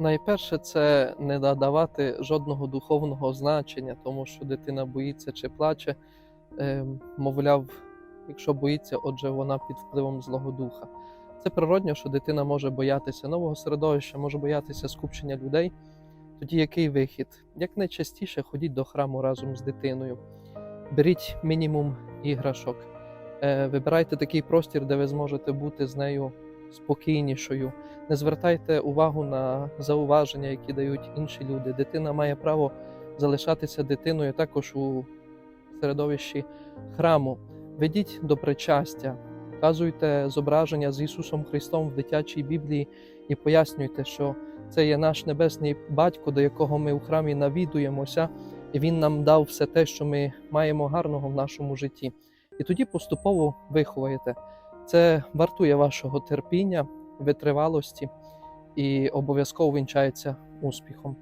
Найперше, це не надавати жодного духовного значення, тому що дитина боїться чи плаче. Е, мовляв, якщо боїться, отже, вона під впливом Злого Духа. Це природньо, що дитина може боятися нового середовища, може боятися скупчення людей. Тоді який вихід? Як найчастіше ходіть до храму разом з дитиною, беріть мінімум іграшок, Е, вибирайте такий простір, де ви зможете бути з нею спокійнішою. Не звертайте увагу на зауваження, які дають інші люди. Дитина має право залишатися дитиною також у середовищі храму. Ведіть до причастя, показуйте зображення з Ісусом Христом в дитячій Біблії і пояснюйте, що це є наш небесний батько, до якого ми у храмі навідуємося, і Він нам дав все те, що ми маємо гарного в нашому житті. І тоді поступово виховуєте. Це вартує вашого терпіння, витривалості і обов'язково вінчається успіхом.